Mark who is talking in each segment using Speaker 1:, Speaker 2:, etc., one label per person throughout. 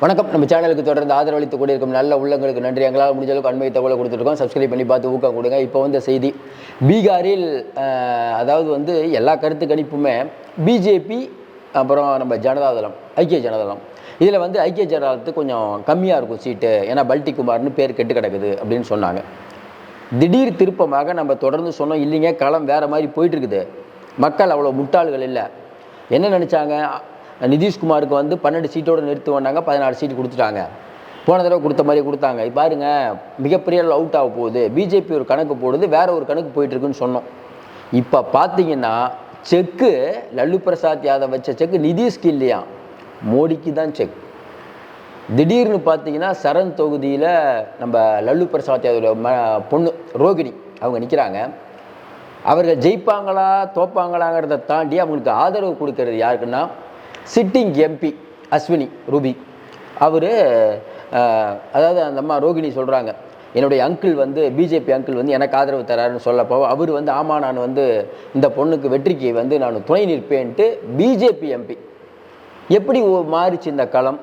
Speaker 1: வணக்கம். நம்ம சேனலுக்கு தொடர்ந்து ஆதரவளித்து கூடியிருக்கும் நல்ல உள்ளங்களுக்கு நன்றி. எங்களால் முடிஞ்ச அளவுக்கு அண்மை தகவலை கொடுத்துருக்கோம் சப்ஸ்கிரைப் பண்ணி பார்த்து ஊக்கம் கொடுங்க. இப்போ வந்த செய்தி. பீகாரில் அதாவது வந்து எல்லா கருத்து கணிப்புமே பிஜேபி அப்புறம் நம்ம ஜனதாதளம் ஐக்கிய ஜனதாதளம். இதில் வந்து ஐக்கிய ஜனதாதளத்துக்கு கொஞ்சம் கம்மியாக இருக்கும் சீட்டு. ஏன்னா பல்டி குமார்னு பேர் கெட்டு கிடக்குது அப்படின்னு சொன்னாங்க. திடீர் திருப்பமாக நம்ம தொடர்ந்து சொன்னோம். இல்லைங்க களம் வேறு மாதிரி போயிட்டுருக்குது மக்கள் அவ்வளோ முட்டாள்கள் இல்லை. என்ன நினச்சாங்க? நிதிஷ்குமாருக்கு வந்து பன்னெண்டு சீட்டோடு நிறுத்துவாங்க பதினாறு சீட்டு கொடுத்துட்டாங்க. போன தடவை கொடுத்த மாதிரி கொடுத்தாங்க. இப்ப பாருங்க மிகப்பெரிய அவுட் ஆக போகுது. பிஜேபி ஒரு கணக்கு போடுது வேற ஒரு கணக்கு போயிட்டு இருக்குன்னு சொன்னோம். இப்போ பார்த்தீங்கன்னா செக்கு லல்லு பிரசாத் யாதவ் வச்ச செக்கு நிதிஷ்க்கு இல்லையா? மோடிக்கு தான் செக். திடீர்னு பார்த்தீங்கன்னா சரண் தொகுதியில் நம்ம லல்லு பிரசாத் யாதவோட ம பொண்ணு ரோகிணி அவங்க நிற்கிறாங்க அவர்கள் ஜெயிப்பாங்களா தோப்பாங்களாங்கிறத தாண்டி அவங்களுக்கு ஆதரவு கொடுக்கறது யாருக்குன்னா சிட்டிங் எம்பி அஸ்வினி ரூபி. அவர் அதாவது அந்த அம்மா ரோகிணி சொல்கிறாங்க என்னுடைய அங்கிள் வந்து பிஜேபி அங்கிள் வந்து எனக்கு ஆதரவு தராருன்னு சொல்லப்போ அவர் வந்து ஆமாம் நான் வந்து இந்த பொண்ணுக்கு வெற்றிக்கு வந்து நான் துணை நிற்பேன்ட்டு பிஜேபி எம்பி எப்படி மாறிச்சு இந்த களம்?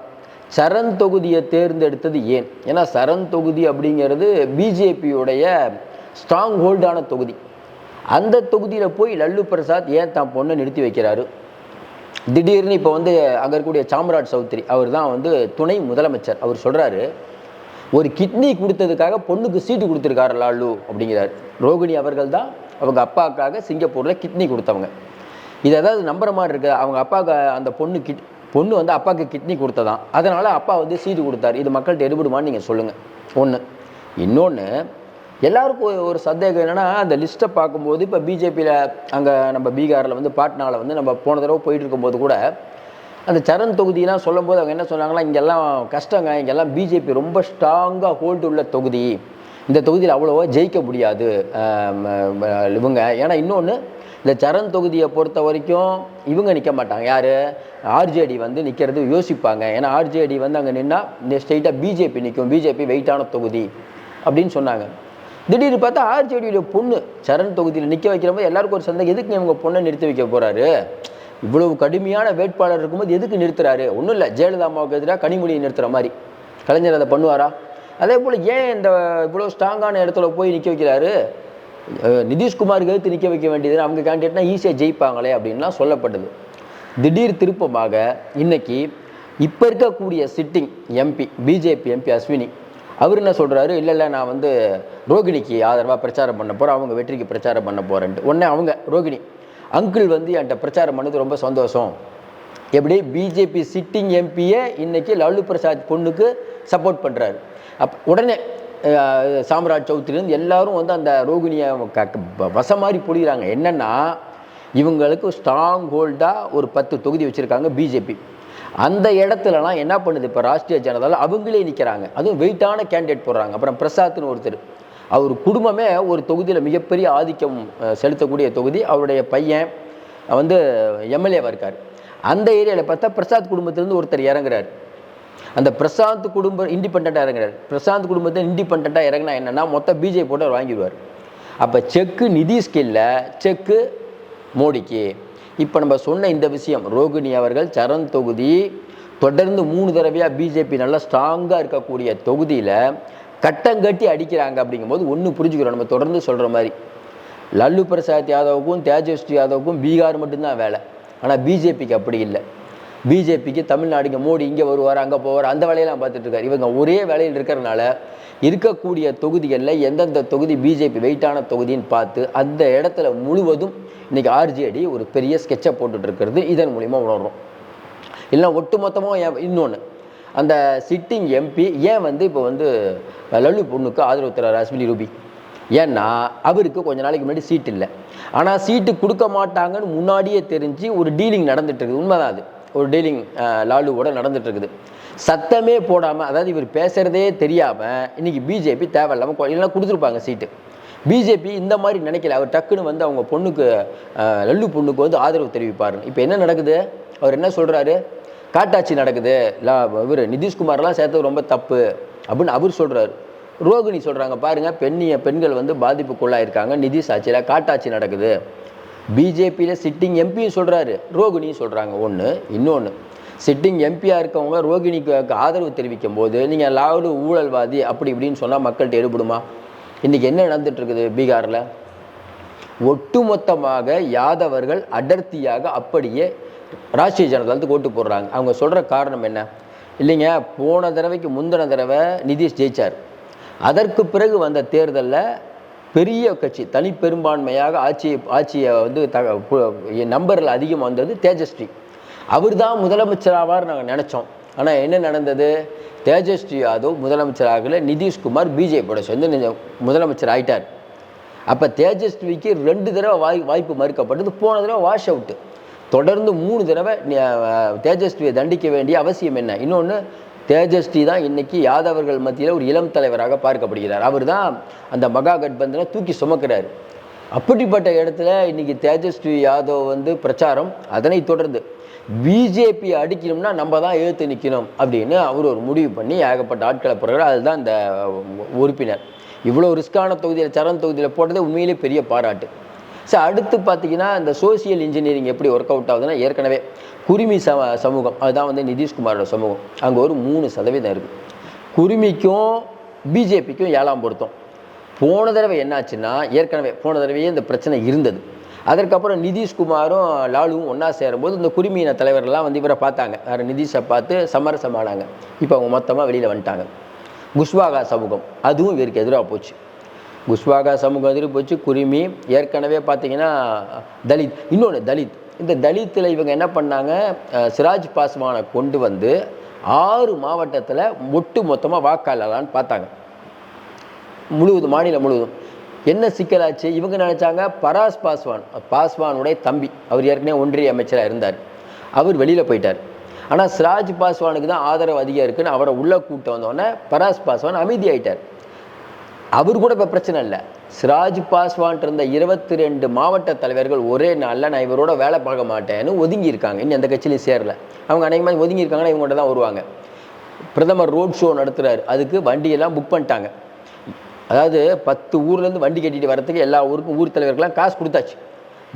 Speaker 1: சரண் தொகுதியை தேர்ந்தெடுத்தது ஏன்? ஏன்னா சரண் தொகுதி அப்படிங்கிறது பிஜேபியுடைய ஸ்ட்ராங் ஹோல்டான தொகுதி. அந்த தொகுதியில் போய் லல்லு பிரசாத் ஏன் தான் பொண்ணை நிறுத்தி வைக்கிறாரு? திடீர்னு இப்போ வந்து அங்கே இருக்கக்கூடிய சாம்ராஜ் சௌத்ரி அவர் தான் வந்து துணை முதலமைச்சர். அவர் சொல்கிறாரு ஒரு கிட்னி கொடுத்ததுக்காக பொண்ணுக்கு சீட்டு கொடுத்துருக்காரு லாலு அப்படிங்கிறார். ரோகிணி அவர்கள் தான் அவங்க அப்பாவுக்காக சிங்கப்பூரில் கிட்னி கொடுத்தவங்க. இது ஏதாவது நம்புற மாதிரி இருக்குது அவங்க அப்பாவுக்கு அந்த பொண்ணு கிட் பொண்ணு வந்து அப்பாவுக்கு கிட்னி கொடுத்ததான். அதனால் அப்பா வந்து சீட்டு கொடுத்தாரு. இது மக்கள்கிட்ட எடுபடுமான்னு நீங்கள் சொல்லுங்கள் ஒன்று இன்னொன்று எல்லாருக்கும் ஒரு- ஒரு சந்தேகம் என்னென்னா அந்த லிஸ்ட்டை பார்க்கும்போது இப்போ பிஜேபியில் அங்கே நம்ம பீகாரில் வந்து பாட்னாவில் வந்து நம்ம போன தடவை போயிட்டு இருக்கும்போது கூட அந்த சரண் தொகுதியெலாம் சொல்லும்போது அவங்க என்ன சொன்னாங்கன்னா இங்கெல்லாம் கஷ்டங்க. இங்கெல்லாம் பிஜேபி ரொம்ப ஸ்ட்ராங்காக ஹோல்டு உள்ள தொகுதி. இந்த தொகுதியில் அவ்வளோவா ஜெயிக்க முடியாது. இவங்க. ஏன்னா இன்னொன்று இந்த சரண் தொகுதியை பொறுத்த வரைக்கும் இவங்க நிற்க மாட்டாங்க. யார்? ஆர்ஜேடி வந்து நிற்கிறது யோசிப்பாங்க. ஏன்னா ஆர்ஜேடி வந்து அங்கே நின்னா ஸ்ட்ரெயிட்டாக பிஜேபி நிற்கும் பிஜேபி வெயிட்டான தொகுதி அப்படின்னு சொன்னாங்க. திடீர்னு பார்த்தா ஆர்ஜேடியோட பொண்ணு சரண் தொகுதியில் நிற்க வைக்கிற எல்லாருக்கும் ஒரு சந்தேகம் எதுக்கு இவங்க பொண்ணை நிறுத்தி வைக்க போகிறாரு இவ்வளவு கடுமையான வேட்பாளர் இருக்கும்போது எதுக்கு நிறுத்துறாரு? ஒன்றும் இல்லை ஜெயலலிதா அம்மாவுக்கு எதிராக கனிமொழியை நிறுத்துற மாதிரி. கலைஞர் அதை பண்ணுவாரா? அதே போல் ஏன் இந்த இவ்வளோ ஸ்ட்ராங்கான இடத்துல போய் நிற்க வைக்கிறாரு? நிதிஷ்குமாருக்கு எதிர்த்து நிற்க வைக்க வேண்டியது அவங்க கேண்டிடேட்னா ஈஸியாக ஜெயிப்பாங்களே அப்படின்லாம் சொல்லப்பட்டது திடீர் திருப்பமாக இன்னைக்கு இப்போ இருக்கக்கூடிய sitting MP BJP MP Ashwini அவர் என்ன சொல்கிறாரு இல்லை இல்லை நான் வந்து ரோகிணிக்கு ஆதரவாக பிரச்சாரம் பண்ண போகிறேன் அவங்க வெற்றிக்கு பிரச்சாரம் பண்ண போகிறேன்ட்டு உடனே அவங்க ரோகிணி அங்கிள் வந்து என்கிட்ட பிரச்சாரம் பண்ணது ரொம்ப சந்தோஷம். எப்படி? பிஜேபி சிட்டிங் எம்பியே இன்றைக்கி லல்லு பிரசாத் பொண்ணுக்கு சப்போர்ட் பண்ணுறாரு அப் உடனே சாம்ராஜ் சௌத்ரிலேருந்து எல்லாரும் வந்து அந்த ரோகிணியை க- வசம் மாதிரி புரியுறாங்க என்னென்னா இவங்களுக்கு ஸ்ட்ராங் ஹோல்டாக ஒரு பத்து தொகுதி வச்சுருக்காங்க பிஜேபி. அந்த இடத்துலலாம் என்ன பண்ணுது இப்போ ராஷ்ட்ரிய ஜனதாவில் அவங்களே நிற்கிறாங்க அதுவும் வெயிட்டான கேண்டிடேட் போடுறாங்க. அப்புறம் பிரசாத்னு ஒருத்தர். அவர் குடும்பமே ஒரு தொகுதியில் மிகப்பெரிய ஆதிக்கம் செலுத்தக்கூடிய தொகுதி. அவருடைய பையன் வந்து எம்எல்ஏவாக இருக்கார். அந்த ஏரியாவில் பார்த்தா பிரசாத் குடும்பத்திலேருந்து ஒருத்தர் இறங்குறாரு. அந்த பிரசாந்த் குடும்பம் இண்டிபெண்ட்டாக இறங்குறாரு. பிரசாந்த் குடும்பத்தை இண்டிபெண்ட்டாக இறங்கினா என்னன்னா மொத்தம் பிஜேபி போட்டு அவர் வாங்கிடுவார். அப்போ செக்கு நிதி இல்லை செக்கு மோடிக்கு இப்போ நம்ம சொன்ன இந்த விஷயம் ரோகிணி அவர்கள் சரண் தொகுதி தொடர்ந்து மூணு தடவையாக பிஜேபி நல்லா ஸ்ட்ராங்காக இருக்கக்கூடிய தொகுதியில் கட்டங்கட்டி அடிக்கிறாங்க அப்படிங்கும்போது ஒன்று புரிஞ்சுக்கிறோம். நம்ம தொடர்ந்து சொல்கிற மாதிரி லல்லு பிரசாத் யாதவுக்கும் தேஜஸ்வி யாதவுக்கும் பீகார் மட்டும்தான் வேலை. ஆனால் பிஜேபிக்கு அப்படி இல்லை. பிஜேபிக்கு தமிழ்நாடு இங்கே மோடி இங்கே வருவார் அங்கே போவார் அந்த வேலையெல்லாம் பார்த்துட்டு இருக்காரு. இவங்க ஒரே வேலையில் இருக்கிறனால இருக்கக்கூடிய தொகுதிகளில் எந்தெந்த தொகுதி பிஜேபி வெயிட்டான தொகுதின்னு பார்த்து அந்த இடத்துல முழுவதும் இன்றைக்கி ஆர்ஜேடி ஒரு பெரிய ஸ்கெட்சை போட்டுட்டு இருக்கிறது. இதன் மூலிமா உணர்றோம். இல்லை ஒட்டுமொத்தமாக இன்னொன்று அந்த சிட்டிங் எம்பி ஏன் வந்து இப்போ வந்து லல்லு பொண்ணுக்கு ஆதரவு தர்றாரு அஸ்வினி ரூபி? ஏன்னா அவருக்கு கொஞ்ச நாளைக்கு முன்னாடி சீட் இல்லை. ஆனால் சீட்டு கொடுக்க மாட்டாங்கன்னு முன்னாடியே தெரிஞ்சு ஒரு டீலிங் நடந்துட்டு இருக்குது. உண்மைதான் அது. ஒரு டீலிங் லாலுவோட நடந்துகிட்ருக்குது சத்தமே போடாமல் அதாவது இவர் பேசுகிறதே தெரியாமல் இன்றைக்கி பிஜேபி தேவையில்லாமல் கொ- இல்லைன்னா கொடுத்துருப்பாங்க சீட்டு. பிஜேபி இந்த மாதிரி நினைக்கல. அவர் டக்குன்னு வந்து அவங்க பொண்ணுக்கு லல்லு பொண்ணுக்கு வந்து ஆதரவு தெரிவிப்பார். இப்போ என்ன நடக்குது? அவர் என்ன சொல்கிறாரு காட்டாட்சி நடக்குது. லா இவர் நிதிஷ்குமார்லாம் சேர்த்தது ரொம்ப தப்பு அப்படின்னு அவர் சொல்கிறாரு ரோகிணி சொல்கிறாங்க பாருங்கள் பெண்ணிய பெண்கள் வந்து பாதிப்புக்குள்ளாயிருக்காங்க. நிதிஷ் ஆட்சியில் காட்டாட்சி நடக்குது. பிஜேபியில் சிட்டிங் எம்பியும் சொல்கிறாரு ரோகிணியும் சொல்கிறாங்க ஒன்று இன்னொன்று சிட்டிங் எம்பியாக இருக்கவங்க ரோகிணிக்கு ஆதரவு தெரிவிக்கும் போது நீங்கள் லாவுடு ஊழல்வாதி அப்படி இப்படின்னு சொன்னால் மக்கள்கிட்ட எடுபடுமா? இன்றைக்கி என்ன நடந்துகிட்ருக்குது பீகாரில்? ஒட்டுமொத்தமாக யாதவர்கள் அடர்த்தியாக அப்படியே ராஷ்டிரிய ஜனதாவுக்கு ஓட்டு போடுறாங்க. அவங்க சொல்கிற காரணம் என்ன? இல்லைங்க போன தடவைக்கு முந்தின தடவை நிதிஷ் ஜெயிச்சார். அதற்கு பிறகு வந்த தேர்தலில் பெரிய கட்சி தனி பெரும்பான்மையாக ஆட்சியை ஆட்சியை வந்து த நம்பரில் அதிகமாக வந்தது தேஜஸ்ரீ அவர் தான் முதலமைச்சராவார் நாங்கள் நினச்சோம். ஆனால் என்ன நடந்தது? தேஜஸ்வி யாதவ் முதலமைச்சராகல நிதிஷ்குமார் பிஜேபியோட சேர்ந்து முதலமைச்சர் ஆயிட்டார். அப்போ தேஜஸ்விக்கு ரெண்டு தடவை வாய் வாய்ப்பு மறுக்கப்பட்டது. போன தடவை வாஷ் அவுட்டு. தொடர்ந்து மூணு தடவை தேஜஸ்வியை தண்டிக்க வேண்டிய அவசியம் என்ன? இன்னொன்று தேஜஸ்வி தான் இன்னைக்கு யாதவர்கள் மத்தியில் ஒரு இளம் தலைவராக பார்க்கப்படுகிறார். அவர் தான் அந்த மகா கட்பந்தனை தூக்கி சுமக்கிறார். அப்படிப்பட்ட இடத்துல இன்னைக்கு தேஜஸ்வி யாதவ் வந்து பிரச்சாரம் அதனை தொடர்ந்து பிஜேபி அடிக்கணும்னா நம்ம தான் எழுத்து நிற்கணும் அப்படின்னு அவர் ஒரு முடிவு பண்ணி ஏகப்பட்ட ஆட்களை போடுறாரு. அதுதான் இந்த உறுப்பினர். இவ்வளோ ரிஸ்கான தொகுதியில் சரண் தொகுதியில் போட்டதே உண்மையிலே பெரிய பாராட்டு. ஸோ அடுத்து பார்த்தீங்கன்னா இந்த சோசியல் இன்ஜினியரிங் எப்படி ஒர்க் அவுட் ஆகுதுன்னா ஏற்கனவே குருமி சம சமூகம் அதுதான் வந்து நிதிஷ்குமாரோட சமூகம். அங்கே ஒரு மூணு சதவீதம் இருக்குது குருமிக்கும் பிஜேபிக்கும் ஏழாம் பொருத்தம். போன தடவை என்னாச்சுன்னா ஏற்கனவே போன தடவையே இந்த பிரச்சனை இருந்தது. அதற்கப்புறம் நிதிஷ்குமாரும் லாலுவும் ஒன்றா சேரும்போது இந்த குருமியின தலைவர்கள்லாம் வந்து இவரை பார்த்தாங்க. வேறு நிதிஷை பார்த்து சமரசமானாங்க. இப்போ அவங்க மொத்தமாக வெளியில் வந்துட்டாங்க. குஷ்வாகா சமூகம் அதுவும் இவருக்கு எதிராக போச்சு. குஷ்வாகா சமூகம் வந்துட்டு போச்சு. குருமி ஏற்கனவே பார்த்தீங்கன்னா தலித் இன்னொன்று தலித். இந்த தலித்தில் இவங்க என்ன பண்ணாங்க? சிராஜ் பாஸ்வானை கொண்டு வந்து ஆறு மாவட்டத்தில் ஒட்டு மொத்தமாக வாக்காளலான்னு பார்த்தாங்க. முழுவதும் மாநிலம் முழுவதும். என்ன சிக்கலாச்சு? இவங்க நினச்சாங்க? பராஸ் பாஸ்வான் பாஸ்வானுடைய தம்பி. அவர் ஏற்கனவே ஒன்றிய அமைச்சராக இருந்தார். அவர் வெளியில் போயிட்டார். ஆனால் சிராஜ் பாஸ்வானுக்கு தான் ஆதரவு அதிகம் இருக்குன்னு அவரை உள்ளே கூட்ட வந்தோடனே பராஸ் பாஸ்வான் அமைதியாயிட்டார். அவர் கூட இப்போ பிரச்சனை இல்லை. சிராஜ் பாஸ்வான் இருந்த இருபத்தி ரெண்டு மாவட்ட தலைவர்கள் ஒரே நாளில் நான் இவரோட வேலை பார்க்க மாட்டேன்னு ஒதுங்கி இருக்காங்க. இன்னும் எந்த கட்சியிலையும் சேரல. அவங்க அநேகமாக ஒதுங்கி இருக்காங்கன்னா இவங்கள்ட்ட தான் வருவாங்க. பிரதமர் ரோட் ஷோ நடத்துகிறாரு அதுக்கு வண்டியெல்லாம் புக் பண்ணிட்டாங்க. அதாவது பத்து ஊர்லேருந்து வண்டி கட்டிட்டு வரத்துக்கு எல்லா ஊருக்கும் ஊர் தலைவர்கள்லாம் காசு கொடுத்தாச்சு.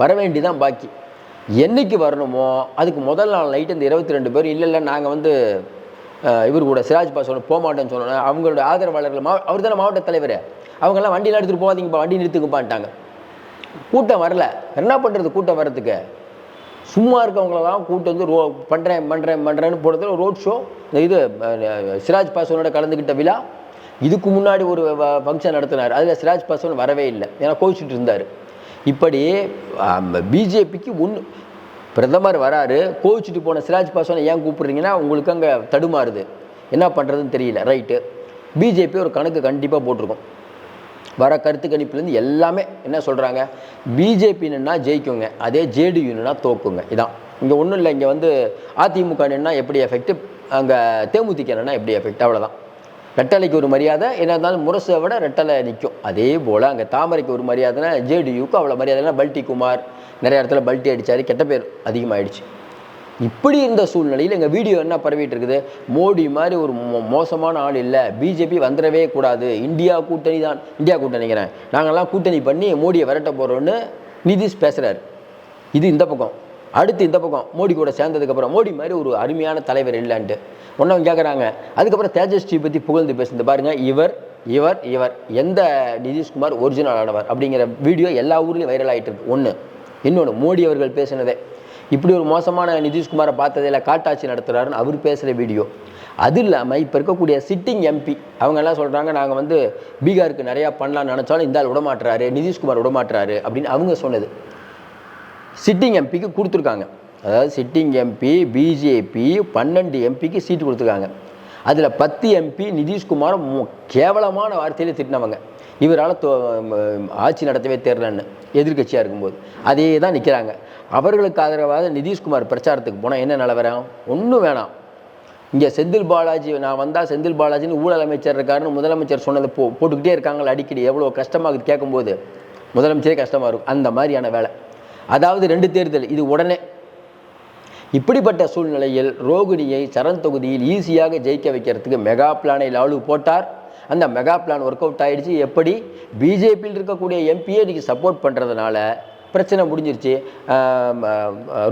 Speaker 1: வர வேண்டிதான் பாக்கி. என்றைக்கு வரணுமோ அதுக்கு முதல் நாள் நைட்டு இந்த இருபத்தி ரெண்டு பேர் இல்லை இல்லை நாங்கள் வந்து இவர் கூட சிராஜ் பாசோட போக மாட்டேன்னு சொன்னோன்னே அவங்களோட ஆதரவாளர்கள் மா அவர் தானே மாவட்ட தலைவர். அவங்கெல்லாம் வண்டியில் எடுத்துகிட்டு போகாதீங்கப்பா வண்டி நிறுத்துக்குப்பான்ட்டாங்க கூட்டம் வரல. என்ன பண்ணுறது கூட்டம் வர்றதுக்கு? சும்மா இருக்கவங்களெல்லாம் கூட்டு வந்து ரோ பண்ணுறேன் பண்ணுறேன் பண்ணுறேன்னு போடுறதுல ரோட் ஷோ இந்த இது சிராஜ் பாஸ்வானோட கலந்துக்கிட்ட விழா. இதுக்கு முன்னாடி ஒரு ஃபங்க்ஷன் நடத்தினார். அதில் சிராஜ் பாஸ்வான் வரவே இல்லை. ஏன்னா கோவிச்சுட்டு இருந்தார். இப்படி பிஜேபிக்கு ஒன்று பிரதமர் வராரு கோவிச்சுட்டு போன சிராஜ் பாஸ்வானை ஏன் கூப்பிடுறீங்கன்னா உங்களுக்கு அங்கே தடுமாறுது. என்ன பண்ணுறதுன்னு தெரியல ரைட்டு பிஜேபி ஒரு கணக்கு கண்டிப்பாக போட்டிருக்கோம். வர கருத்து கணிப்புலேருந்து எல்லாமே என்ன சொல்கிறாங்க பிஜேபின்னா ஜெயிக்குங்க அதே ஜேடியூனா தோக்குங்க இதான். இங்கே ஒன்றும் இல்லை இங்கே வந்து அதிமுக எப்படி எஃபெக்ட் அங்கே தேமுதிக நின்னா எப்படி எஃபெக்ட் அவ்வளோதான் ரெட்டலைக்கு ஒரு மரியாதை என்ன இருந்தாலும் முரசை விட ரெட்டலை நிற்கும். அதே போல் அங்கே தாமரைக்கு ஒரு மரியாதைனா ஜேடியூக்கு அவ்வளோ மரியாதைனா பல்டி குமார் நிறைய இடத்துல பல்ட்டி அடித்தார் கெட்ட பேர் அதிகமாகிடுச்சு இப்படி இருந்த சூழ்நிலையில் எங்கள் வீடியோ என்ன பரவிட்டு இருக்குது? மோடி மாதிரி ஒரு மோ- மோசமான ஆள் இல்லை. பிஜேபி வந்துடவே கூடாது. இந்தியா கூட்டணி தான். இந்தியா கூட்டணிங்கிறேன் நாங்கள்லாம் கூட்டணி பண்ணி மோடியை விரட்ட போகிறோன்னு நிதிஷ் பேசுகிறாரு இது இந்த பக்கம். அடுத்து இந்த பக்கம் மோடி கூட சேர்ந்ததுக்கப்புறம் மோடி மாதிரி ஒரு அருமையான தலைவர் இல்லைன்ட்டு. ஒன்றவங்க கேட்குறாங்க அதுக்கப்புறம் தேஜஸ்ரீ பற்றி புகழ்ந்து பேசுனது பாருங்கள் இவர் இவர் இவர். எந்த நிதிஷ்குமார் ஒரிஜினல் ஆனவர் அப்படிங்கிற வீடியோ எல்லா ஊர்லேயும் வைரல் ஆகிட்டு இருக்கு. ஒன்று இன்னொன்று மோடி அவர்கள் பேசினதே. இப்படி ஒரு மோசமான நிதிஷ்குமாரை பார்த்ததில் காட்டாட்சி நடத்துகிறாருன்னு அவர் பேசுகிற வீடியோ அது இல்லாமல் இப்போ இருக்கக்கூடிய சிட்டிங் எம்பி அவங்க எல்லாம் சொல்கிறாங்க நாங்கள் வந்து பீகாருக்கு நிறையா பண்ணலாம்னு நினச்சாலும் இந்த ஆள் விடமாட்டுறாரு நிதிஷ்குமார் விடமாட்டுறாரு அப்படின்னு அவங்க சொன்னது. சிட்டிங் எம்பிக்கு கொடுத்துருக்காங்க. அதாவது சிட்டிங் எம்பி பிஜேபி பன்னெண்டு எம்பிக்கு சீட்டு கொடுத்துருக்காங்க. அதில் பத்து எம்பி நிதிஷ்குமார் மு- கேவலமான வார்த்தையில் திட்டினவங்க. இவரால் ஆட்சி நடத்தவே தெரிலன்னு எதிர்க்கட்சியாக இருக்கும்போது. அதே தான் நிற்கிறாங்க அவர்களுக்கு ஆதரவாக நிதிஷ்குமார் பிரச்சாரத்துக்கு போனால் என்ன நிலவரம் ஒன்றும் வேணாம். இங்கே செந்தில் பாலாஜி நான் வந்தால் செந்தில் பாலாஜின்னு ஊழல் அமைச்சர் இருக்காருன்னு முதலமைச்சர் சொன்னதை போ போட்டுக்கிட்டே இருக்காங்களா அடிக்கடி. எவ்வளோ கஷ்டமாகுது கேட்கும்போது. முதலமைச்சரே கஷ்டமாக இருக்கும். அந்த மாதிரியான வேலை. அதாவது ரெண்டு தேர்தல் இது உடனே. இப்படிப்பட்ட சூழ்நிலையில் ரோகிணியை சரண் தொகுதியில் ஈஸியாக ஜெயிக்க வைக்கிறதுக்கு மெகா பிளானை லாலு போட்டார். அந்த மெகா பிளான் ஒர்க் அவுட் ஆகிடுச்சு எப்படி? பிஜேபியில் இருக்கக்கூடிய எம்பியை இன்றைக்கி சப்போர்ட் பண்ணுறதுனால பிரச்சனை முடிஞ்சிருச்சு.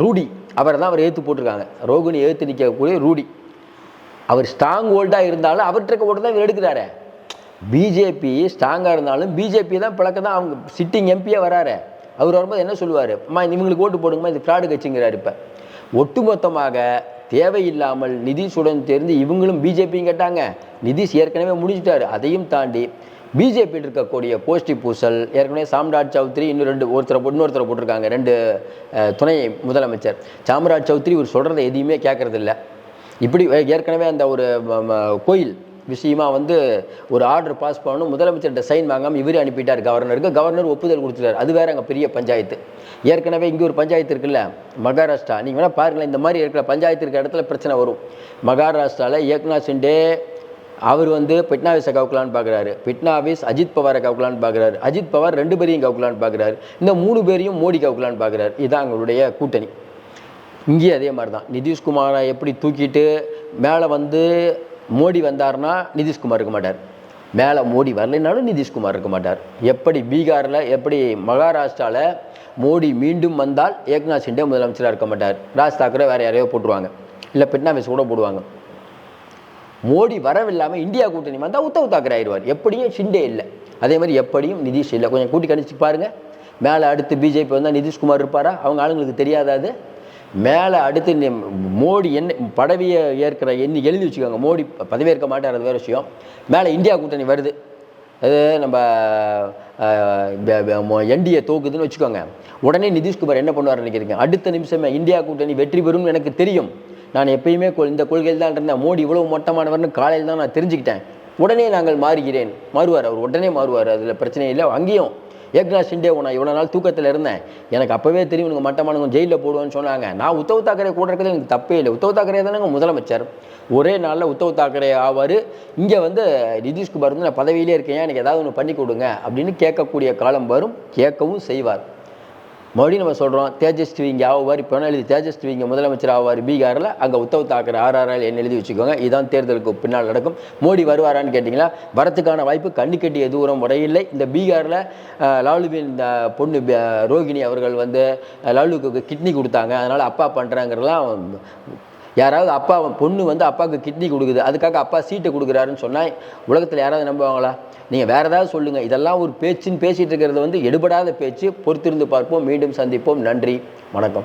Speaker 1: ரூடி. அவரை தான் அவர் ஏற்று போட்டிருக்காங்க. ரோகிணி ஏற்று நிற்கக்கூடிய ரூடி. அவர் ஸ்ட்ராங் ஹோல்டாக இருந்தாலும் அவர்கிட்ட ஓட்டு தான் இவர் எடுக்கிறாரு. பிஜேபி ஸ்ட்ராங்காக இருந்தாலும் பிஜேபி தான் பிழக்க தான் அவங்க சிட்டிங் எம்பியாக வராரு. அவர் வரும்போது என்ன சொல்லுவார்? அம்மா இவங்களுக்கு ஓட்டு போடுங்கம்மா இது ஃப்ராடு கட்சிங்கிறார் இப்போ. ஒட்டுமொத்தமாக தேவையில்லாமல் நிதிஷுடன் தேர்ந்து இவங்களும் பிஜேபியும் கேட்டாங்க. நிதிஷ் ஏற்கனவே முடிஞ்சிட்டார். அதையும் தாண்டி பிஜேபியில் இருக்கக்கூடிய கோஷ்டி பூசல் ஏற்கனவே சாம்ராஜ் சௌத்ரி இன்னும் ரெண்டு ஒருத்தரை போ- இன்னொருத்தரை போட்டிருக்காங்க. ரெண்டு துணை முதலமைச்சர். சாம்ராஜ் சௌத்ரி இவர் சொல்கிறத எதையுமே கேட்கறதில்ல இப்படி ஏற்கனவே அந்த ஒரு கோயில் விஷயமா வந்து ஒரு ஆர்டர் பாஸ் பண்ணணும். முதலமைச்சர்கிட்ட சைன் வாங்காமல் இவரே அனுப்பிட்டார். கவர்னருக்கு கவர்னர் ஒப்புதல் கொடுத்துட்டார். அது வேறு அங்கே பெரிய பஞ்சாயத்து. ஏற்கனவே இங்கே ஒரு பஞ்சாயத்து இருக்குல்ல மகாராஷ்டிரா. நீங்கள் வேணால் பாருங்களேன் இந்த மாதிரி இருக்கிற பஞ்சாயத்து இருக்கிற இடத்துல பிரச்சனை வரும். மகாராஷ்டிராவில் ஏக்நாத் சிண்டே அவர் வந்து பிட்னாவிஸை கவுக்கலான்னு பார்க்குறாரு பிட்னாவிஸ் அஜித் பவாரை கவுக்கலான்னு பார்க்குறாரு அஜித் பவார் ரெண்டு பேரையும் கவுக்கலான்னு பார்க்குறாரு இந்த மூணு பேரையும் மோடி கவுக்கலான்னு பார்க்குறாரு இதுதான் அவங்களுடைய கூட்டணி. இங்கேயும் அதே மாதிரி தான் நிதிஷ்குமாரை எப்படி தூக்கிட்டு மேலே வந்து மோடி வந்தார்னா நிதிஷ்குமார் இருக்க மாட்டார். மேலே மோடி வரலைனாலும் நிதிஷ்குமார் இருக்க மாட்டார். எப்படி பீகாரில் எப்படி மகாராஷ்டிராவில் மோடி மீண்டும் வந்தால் ஏக்நாத் ஷிண்டே முதலமைச்சராக இருக்க மாட்டார். ராஜ் தாக்கரே வேறு யாரையோ போட்டுருவாங்க. இல்லை பிட்னாவிஸ் கூட போடுவாங்க. மோடி வரவில்லாமல் இந்தியா கூட்டணி வந்தால் உத்தவ் தாக்கரே ஆயிடுவார். எப்படியும் ஷிண்டே இல்லை. அதே மாதிரி எப்படியும் நிதிஷ் இல்லை. கொஞ்சம் கூட்டி கணிச்சு பாருங்கள் மேலே அடுத்து பிஜேபி வந்தால் நிதிஷ்குமார் இருப்பாரா? அவங்க ஆளுங்களுக்கு தெரியாதாது மேலே அடுத்து மோடி என்ன பதவியை ஏற்கிற எண்ணி எழுதி வச்சுக்கோங்க. மோடி பதவியேற்க மாட்டார் அது வேறு விஷயம். மேலே இந்தியா கூட்டணி வருது. அது நம்ம என்டிஏ தோக்குதுன்னு வச்சுக்கோங்க. உடனே நிதிஷ்குமார் என்ன பண்ணுவார் நினைக்கிறீங்க? அடுத்த நிமிஷமே இந்தியா கூட்டணி வெற்றி பெறும்னு எனக்கு தெரியும். நான் எப்பயுமே இந்த கொள்கையில் தான் இருந்தேன். மோடி இவ்வளோ மொட்டமானவர்னு காலையில் தான் நான் தெரிஞ்சுக்கிட்டேன். உடனே நாங்கள் மாறுகிறேன். மாறுவார் அவர் உடனே மாறுவார். அதில் பிரச்சனை இல்லை. அங்கேயும் ஏக்நாத் ஷிண்டே நான் இவ்வளோ நாள் தூக்கத்தில் இருந்தேன். எனக்கு அப்போவே தெரியும் இவங்க மட்டமானவங்க ஜெயிலில் போடுவோன்னு சொன்னாங்க. நான் உத்தவ் தாக்கரே கூட இருக்கிறது எனக்கு தப்பே இல்லை. உத்தவ் தாக்கரே தானே முதலமைச்சர். ஒரே நாளில் உத்தவ் தாக்கரே ஆவார். இங்கே வந்து நிதிஷ்குமார் வந்து நான் பதவியிலே இருக்கேன் எனக்கு ஏதாவது ஒன்று பண்ணி கொடுங்க அப்படின்னு கேட்கக்கூடிய காலம் வரும் கேட்கவும் செய்வார். மறுபடியும் நம்ம சொல்கிறோம் தேஜஸ்வி இங்கே ஆவார் இப்போ எழுதி தேஜஸ்வி இங்கே முதலமைச்சர் ஆவார் பீகாரில். அங்கே உத்தவ் தாக்கரே ஆர்ஆர்எல் என்ன எழுதி வச்சுக்கோங்க. இதுதான் தேர்தலுக்கு பின்னால் நடக்கும். மோடி வருவாரான்னு கேட்டிங்களா? வரத்துக்கான வாய்ப்பு கண்ணு கட்டிய தூரம் வரையில்லை இந்த பீகாரில் லாலுவின் இந்த பொண்ணு ரோகிணி அவர்கள் வந்து லாலுவுக்கு கிட்னி கொடுத்தாங்க. அதனால் அப்பா பண்ணுறாங்கிறலாம் யாராவது அப்பா பொண்ணு வந்து அப்பாவுக்கு கிட்னி கொடுக்குது அதுக்காக அப்பா சீட்டை கொடுக்குறாருன்னு சொன்னால் உலகத்தில் யாராவது நம்புவாங்களா? நீங்கள் வேறு ஏதாவது சொல்லுங்கள் இதெல்லாம் ஒரு பேச்சுன்னு பேசிகிட்டு இருக்கிறது வந்து எடுபடாத பேச்சு. பொறுத்திருந்து பார்ப்போம். மீண்டும் சந்திப்போம். நன்றி. வணக்கம்.